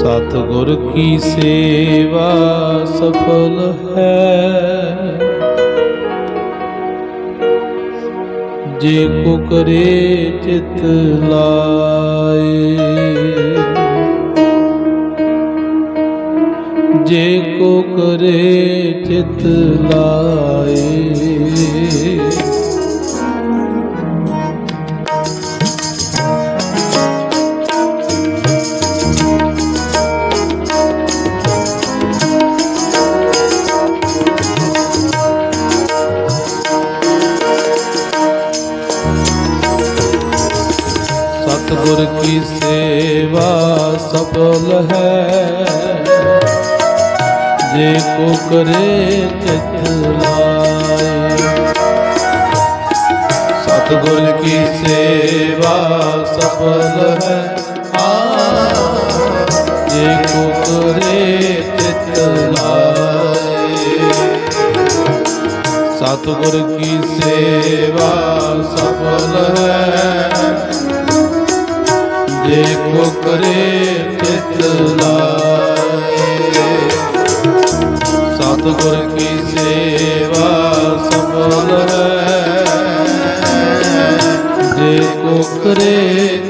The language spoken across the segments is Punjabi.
ਸਤਿਗੁਰ ਕੀ ਸੇਵਾ ਸਫਲ ਹੈ? ਜੇ ਕੋ ਕਰੇ ਚਿਤ ਲਾਏ। ਜੇ ਕੋ ਕਰੇ ਚਿਤ ਲਾਏ। ਜੇ ਕੋ ਕਰੇ ਚਿਤ ਲਾਏ। ਸਤਿਗੁਰ ਕੀ ਸੇਵਾ ਸਫਲ ਹੈ? ਜੇ ਕੋ ਕਰੇ ਚਿਤ ਲਾਏ। ਸਤਿਗੁਰ ਕੀ ਸੇਵਾ ਸਫਲ ਹੈ? ਜੇ ਕੋ ਕਰੇ ਚਿਤ ਸਤਿਗੁਰ ਕੀ ਸੇਵਾ ਸਫਲ ਹੈ। ਜੇ ਕੋ ਕਰੇ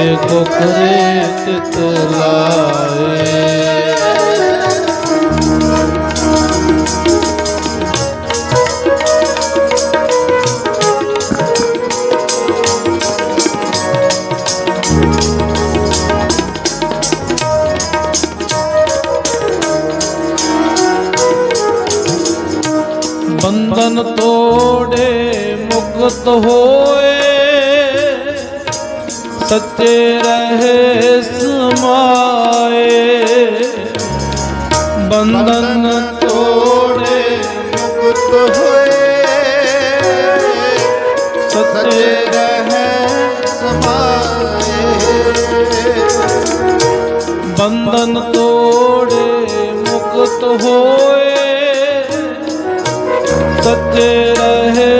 ਜੇ ਕੋ ਲਾਏ। ਬੰਧਨ ਤੋੜੇ ਮੁਕਤ ਹੋਏ। ਸੱਚੇ ਰਹੇ ਸਮਾਏ। ਬੰਧਨ ਤੋੜੇ ਮੁਕਤ ਹੋਏ। ਸੱਚੇ ਰਹੇ ਸਮਾਏ। ਬੰਧਨ ਤੋੜੇ ਮੁਕਤ ਹੋਏ। ਸੱਚੇ ਰਹੇ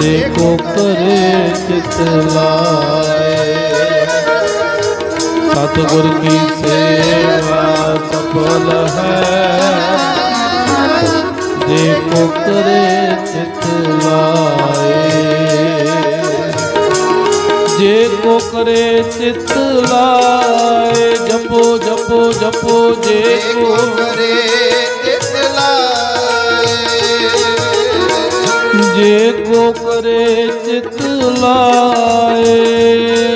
ਜੇ ਕੋ ਕਰੇ ਚਿਤ ਲਾਏ। ਸਤਿਗੁਰ ਕੀ ਸੇਵਾ ਸਫਲ ਹੈ। ਜੇ ਕੋ ਕਰੇ ਚਿਤ ਲਾਏ। ਜੇ ਕੋ ਕਰੇ ਚਿਤ ਲਾਏ, ਜਪੋ ਜਪੋ ਜਪੋ, ਜੇ ਕੋ ਕਰੇ ਜੇ ਕੋ ਕਰੇ ਚਿਤ ਲਾਏ।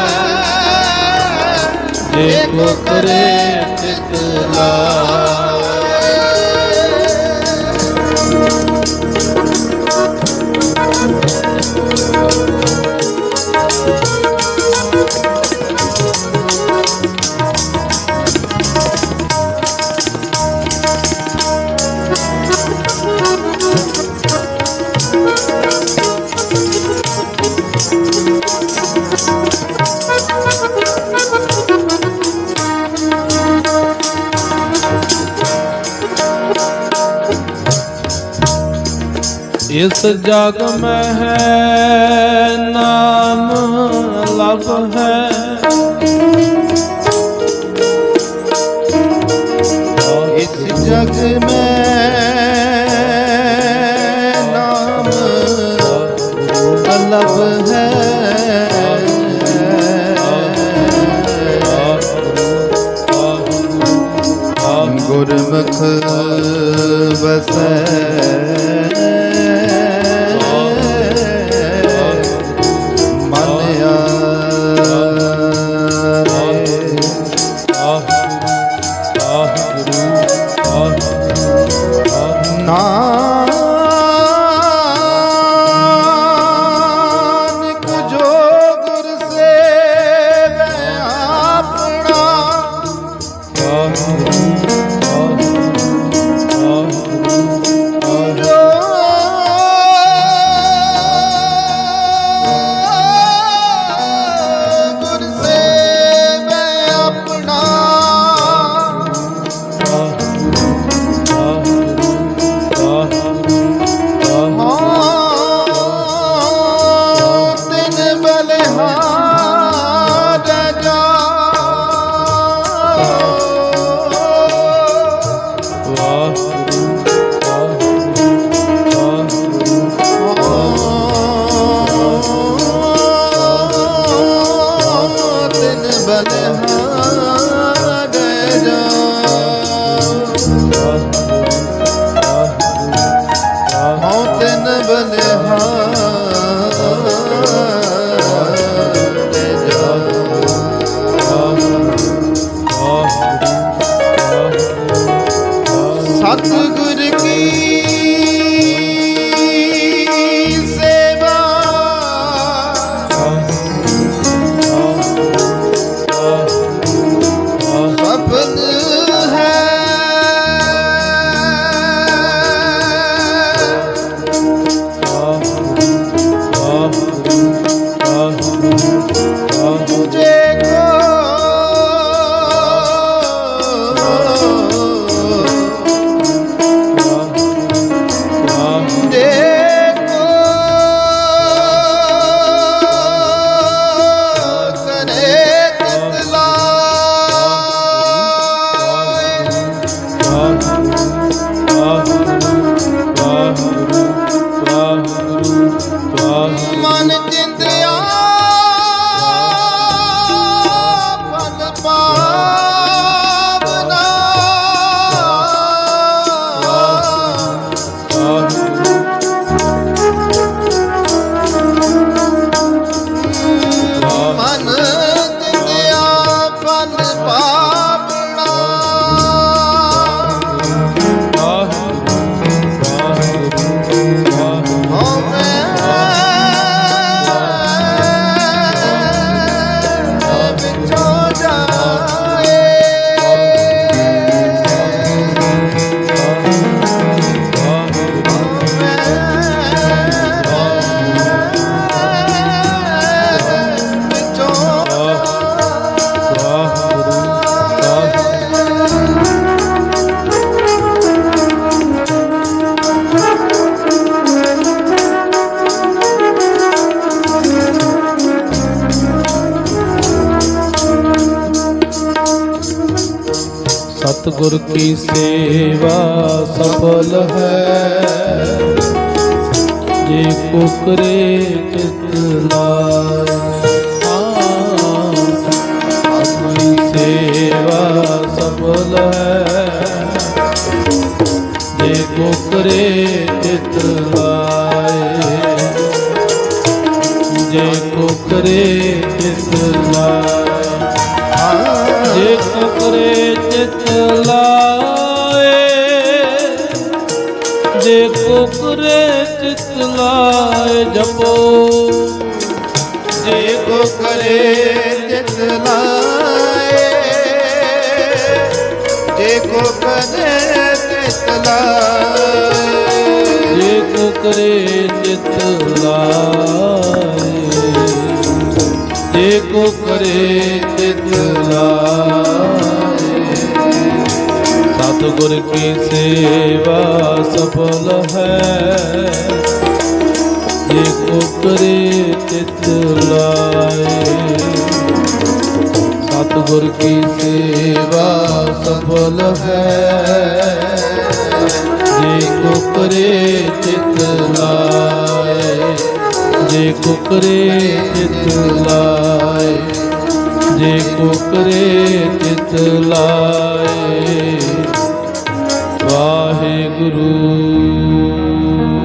ਜੇ ਕੋ ਕਰੇ ਚਿਤ ਲਾਏ ਇਸ ਜਗ ਮੈਂ ਹੈ ਨਾਮ ਲਭ ਹੈ। ਇਸ ਜਗ ਮੈਂ ਨਾਮ ਤਲਬ ਹੈ। ਗੁਰਮੁਖ ਵਸੈ দেহ मान दे ਸਤਿਗੁਰ ਕੀ ਸੇਵਾ ਸਫਲ ਹੈ? ਜੇ ਕੋ ਕਰੇ ਚਿਤ ਲਾਏ ਆਪਣੀ ਸੇਵਾ ਸਫਲ ਹੈ। ਜੇ ਕੋ ਕਰੇ ਚਿਤ ਲਾਏ, ਜੇ ਕੋ ਕਰੇ ਚਿਤ ਲਾਏ ਕਰੇ ਚਿਤ ਲਾਏ। ਜੇ ਕੋ ਕਰੇ ਚਿਤ ਲਾਏ ਜਪੋ। ਜੇ ਕੋ ਕਰੇ ਜਿਤ ਲਾਏ। ਜੇ ਕੋ ਕਰੇ ਜਿਤ ਲਾਏ। ਜੇ ਕੋ ਕਰੇ ਚਿਤ ਲਾਏ। ਜੇ ਕੋ ਕਰੇ ਚਿਤ ਲਾਏ। ਸਤਿਗੁਰ ਕੀ ਸੇਵਾ ਸਫਲ ਹੈ? ਜੇ ਕੋ ਕਰੇ ਚਿਤ ਲਾਏ। ਸਤਿਗੁਰ ਕੀ ਸੇਵਾ ਸਫਲ ਹੈ? ਜੇ ਕੋ ਕਰੇ ਚਿਤ ਲਾਏ। ਜੇ ਕੋ ਕਰੇ ਲਾਏ ਜੇ ਕੋ ਕਰੇ ਲਾਏ ਵਾਹਿਗੁਰੂ